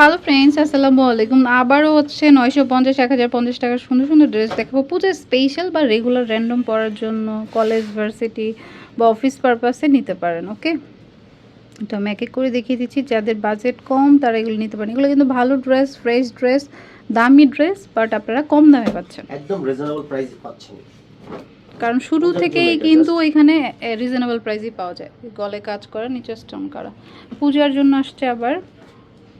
Hello friends আসসালামু আলাইকুম। আবারও হচ্ছে নয়শো পঞ্চাশ এক হাজার পঞ্চাশ টাকার সুন্দর সুন্দর ড্রেস দেখাবো। পুজো স্পেশাল বা রেগুলার র্যান্ডম পরার জন্য কলেজ ভার্সিটি বা অফিস পারপাসে নিতে পারেন ওকে তো আমি এক এক করে দেখিয়ে দিচ্ছি। যাদের বাজেট কম তারা এগুলো নিতে পারেন। এগুলো কিন্তু ভালো ড্রেস ফ্রেশ ড্রেস দামি ড্রেস বাট আপনারা কম দামে পাচ্ছেন। একদম রিজনেবল প্রাইস পাচ্ছেন। কারণ শুরু পূজার থেকেই কিন্তু এখানে রিজনেবল প্রাইসই পাওয়া যায়। গলে কাজ করা নিচে স্টোন করা। পূজার জন্য আসছে আবার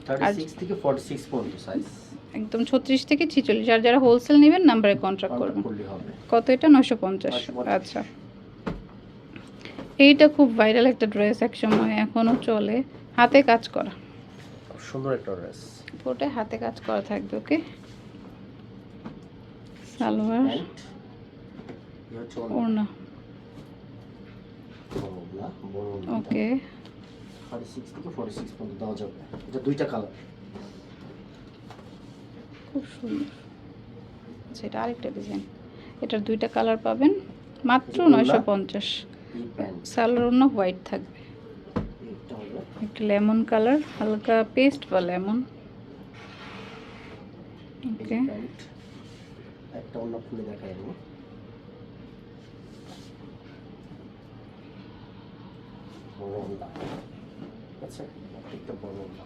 36 থেকে 46 পর্যন্ত সাইজ একদম ছত্রিশ থেকে ছিচল্লিশ। আর যারা হোলসেল নেবেন নাম্বারে কন্ট্যাক্ট করবেন। কত এটা? নশো পঞ্চাশ। 950 আচ্ছা। এইটা খুব ভাইরাল একটা ড্রেস এক সময় এখনও চলে। হাতে কাজ করা। সুন্দর একটা ড্রেস পুরোটাই হাতে কাজ করা থাকবে ওকে? সালোয়ার। ওড়না। ওড়না বড় ওড়না, বড় ওড়না। ওকে 36 থেকে 46 পর্যন্ত দেওয়া যাবে। এটা দুইটা কালার খুব সুন্দর। আচ্ছা এটা আরেকটা ডিজাইন এটার দুইটা কালার পাবেন। মাত্র। নয়শো পঞ্চাশ। সালোয়ার ওড়না হোয়াইট থাকবে। একটা লেমন কালার হালকা পেস্ট বা লেমন ওকে একটা অন্য খুলে দেখাই আচ্ছা একটা বড় ওড়না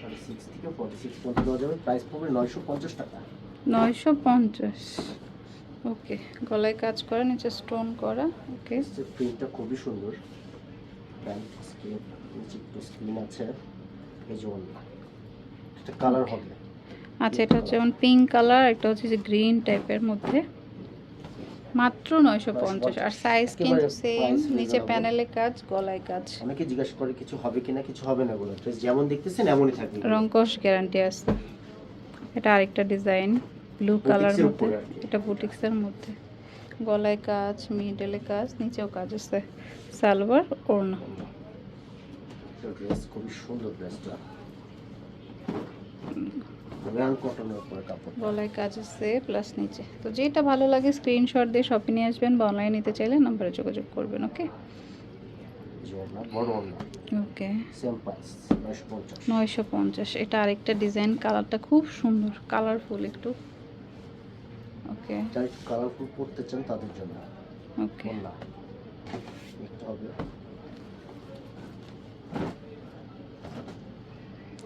36 থেকে 46 পর্যন্ত দেওয়া যাবে। প্রাইস পড়বে 950 টাকা। নয়শো পঞ্চাশ। ওকে গলায় কাজ করা নিচে স্টোন করা ওকে প্রিন্টটা খুবই সুন্দর। প্যান্ট স্ক্রিন নিচে একটু স্ক্রিন আছে এই যে কালার হবে। আচ্ছা এটা হচ্ছে যেমন পিঙ্ক কালার একটা হচ্ছে যে গ্রিন টাইপের মধ্যে। মাত্র নয়শো পঞ্চাশ। আর সাইজ কিন্তু সেম নিচে। প্যানেলে কাজ গলায় কাজ। অনেকে জিজ্ঞাসা করে কিছু হবে কিনা কিছু হবে না বলে। ড্রেস যেমন দেখতেছেন এমনই থাকবে। রঙ্কশ গ্যারান্টি আছে। এটা আরেকটা ডিজাইন ব্লু কালার মধ্যে। এটা বুটিক্সের মধ্যে। গলায় কাজ মিডলে কাজ নিচেও কাজ আছে। সালোয়ার ওড়না। ড্রেস খুবই সুন্দর ড্রেসটা র্যান কটনের উপরে কাপড় গলায় কাজ আছে প্লাস নিচে। তো যেটা ভালো লাগে স্ক্রিনশট দিয়ে শপে নিয়ে আসবেন বা অনলাইনে নিতে চাইলে নাম্বারে যোগাযোগ করবেন ওকে ওকে নয়শো পঞ্চাশ। এটা আরেকটা ডিজাইন কালারটা খুব সুন্দর কালারফুল একটু। ওকে কালারফুল পড়তে চান তাদের জন্য। ওকে একটু হবে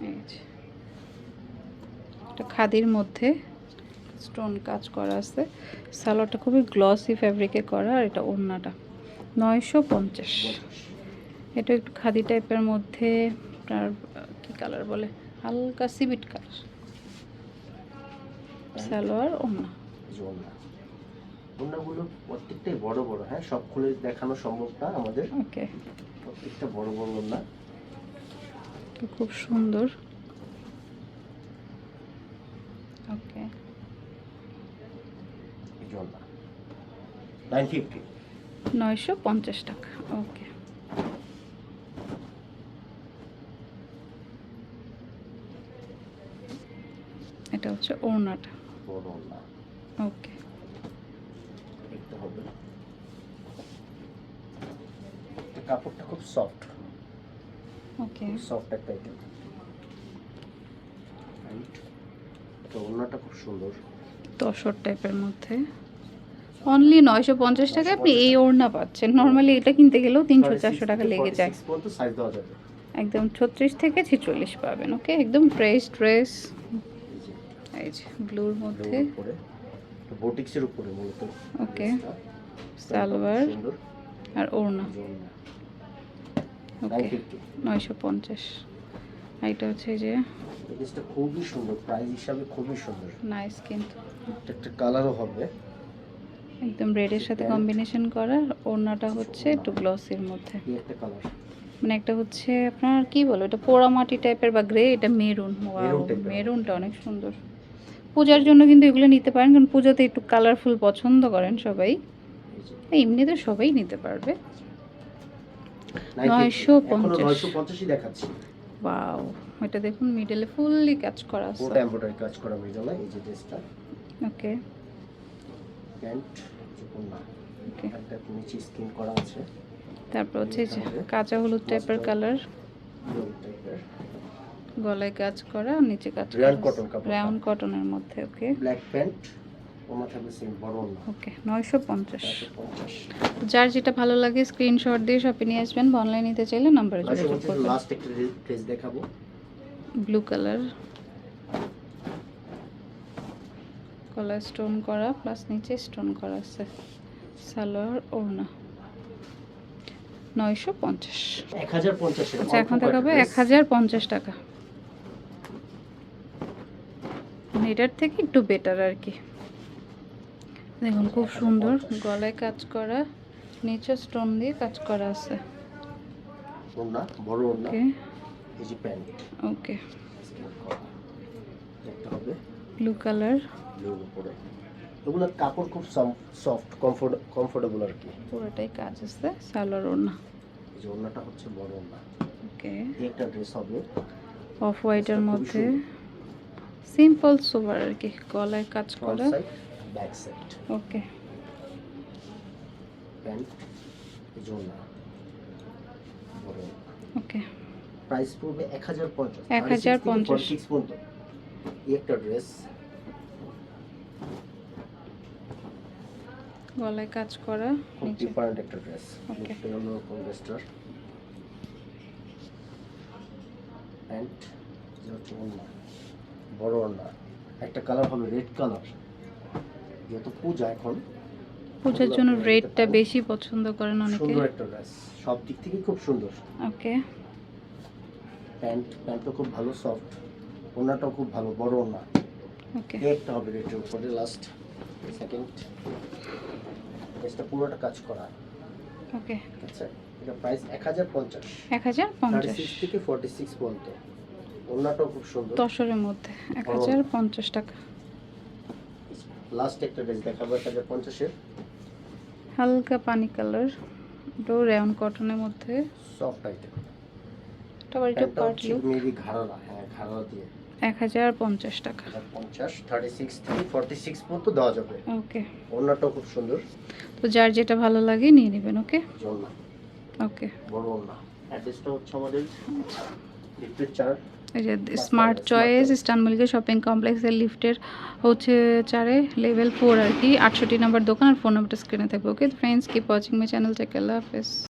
এই যে। এটা খাদির মধ্যে স্টোন কাজ করা আছে। সালোয়ারটা খুবই গ্লসি ফ্যাব্রিকে করা আর এটা ওড়নাটা। নয়শো পঞ্চাশ। এটা একটু খাদি টাইপের মধ্যে আপনার কি কালার বলে? হালকা সিবিট কালার সালোয়ার ওড়না। প্রত্যেকটাই বড় বড় হ্যাঁ? সব খুলে দেখানো সম্ভব না আমাদের। ওকে প্রত্যেকটা বড় বড় না খুব সুন্দর ওকে এই জন্য নাইন ফিফটি নয়শো পঞ্চাশ টাকা ওকে। এটা হচ্ছে ওড়নাটা। ওকে। দেখতে হবে। কাপড়টা খুব সফট ওকে। সফট একটা আইটেম এটা ওড়নাটা খুব সুন্দর। তসর টাইপের মধ্যে। অনলি নয়শো পঞ্চাশ টাকা আপনি এই ওড়না পাচ্ছেন। নর্মালি এটা কিনতে গেলেও তিনশো চারশো টাকা লেগে যায়। একদম ছত্রিশ থেকে ছেচল্লিশ পাবেন ওকে একদম ফ্রেশ ড্রেস এই যে ব্লুর মধ্যে। বোটিক্সের উপরে মূলত। ওকে সালোয়ার আর ওড়না। ওকে নয়শো পঞ্চাশ। এটা হচ্ছে যে খুবই সুন্দর। প্রাইস হিসাবে খুবই সুন্দর। নাইস কিন্তু। একটা কালারও হবে। একদম রেডের সাথে কম্বিনেশন করা ওড়নাটা হচ্ছে একটু গ্লসির মধ্যে। মানে একটা হচ্ছে আপনার কি বলো এটা পোড়ামাটি টাইপের বা গ্রে এটা মেরুন মেরুনটা অনেক সুন্দর। পূজার জন্য কিন্তু এগুলো নিতে পারেন কারণ পুজোতে একটু কালারফুল পছন্দ করেন সবাই। এই যে। এমনিতে সবাই নিতে পারবে। নয়শো পঞ্চাশ। দেখাচ্ছি। ওয়াও এটা দেখুন মিডলে ফুললি কাজ করা আছে। কাজ করা মিডলে এই যে ড্রেসটা ওকে প্যান্ট না একটা নিচে স্কিন করা আছে। তারপর হচ্ছে যে কাঁচা হলুদ টাইপের কালার গলায় কাজ করা নিচে কাজ কাপড়টা। রাউন্ড কটনের মধ্যে ওকে ব্ল্যাক প্যান্ট ওকে নয়শো পঞ্চাশ। যার যেটা ভালো লাগে স্ক্রিনশট দিয়ে শপে নিয়ে আসবেন। অনলাইন নিতে চাইলে নাম্বারে যোগাযোগ করবেন। লাস্ট একটা ড্রেস দেখাবো। ব্লু কালার কলার স্টোন করা প্লাস নিচে স্টোন করা আছে। সালোয়ার ওড়না। নয়শো পঞ্চাশ। আচ্ছা এখন দেখাবো এক হাজার পঞ্চাশ টাকা। মানে এটার থেকে একটু বেটার আর কি। দেখুন খুব সুন্দর গলায় কাজ করা নিচে স্টোন দিয়ে কাজ করা আছে। ওকে। Blue colour. ব্লুর উপরে এগুলোর কাপড় খুব সফট কমফোর্ট কমফোর্টেবল আর কি। পুরোটাই কাজ আছে সালোয়ার ওড়না। এই যে ওনাটা হচ্ছে বড় ওনা ওকে। একটা ড্রেস হবে। অফ হোয়াইটের মধ্যে সিম্পল সোবার আর কি গলায় কাজ করা। ব্যাক সাইড ওকে। প্যান্ট এই ওনা ওকে। প্রাইস পড়বে এক হাজার পঞ্চাশ। 1050 সিক্স পর্যন্ত। এই একটা ড্রেস গলায় কাজ করা খুব ডিফারেন্ট একটা ড্রেস. লুকটা অন্যরকম ড্রেসটার প্যান্ট যে হচ্ছে ওড়না। বড় ওড়না। একটা কালার হবে রেড কালার যেহেতু পূজা এখন পূজার জন্য রেডটা বেশি পছন্দ করেন অনেকে। সুন্দর একটা ড্রেস সব দিক থেকে খুব সুন্দর। ওকে প্যান্ট প্যান্টও খুব ভালো সফট ওড়নাটাও খুব ভালো বড় ওড়না। ওকে একটা হবে রেটের উপরে লাস্ট সেকেন্ড ড্রেসটা পুরোটা কাজ করা। ওকে। আছে? এটা প্রাইস এক হাজার পঞ্চাশ। এক হাজার থার্টি পঞ্চাশ সিক্স থেকে ফর্টি সিক্স পর্যন্ত। ওড়নাটাও খুব সুন্দর। দশরের মধ্যে। এক হাজার পঞ্চাশ টাকা। লাস্ট একটা ড্রেস দেখাবো এক হাজার পঞ্চাশের। হালকা পানি কালার। এটাও রেয়ন কটনের মধ্যে। সফট আইটেম এটা এটা পার্ট লুক মেবি ঘাড়ালা। হ্যাঁ ঘাড়ালা দিয়ে। এক হাজার পঞ্চাশ টাকা। পঞ্চাশ থার্টি সিক্স থেকে ফর্টি সিক্স পর্যন্ত দেওয়া যাবে। ওকে। ওড়নাটাও খুব সুন্দর। তো যার যেটা ভালো লাগে নিয়ে নেবেন ওকে? ওকে। বড় ওড়না। অ্যাড্রেসটা হচ্ছে আমাদের লিফটের চার। এই যে smart choice eastern Mallika shopping কমপ্লেক্সের লিফটের হচ্ছে চারে লেভেল ফোর আর কি আটষট্টি নাম্বার দোকান আর ফোন নাম্বারটা স্ক্রিনে থাকবে okay? Friends keep watching my channel take আল্লাহ হাফেজ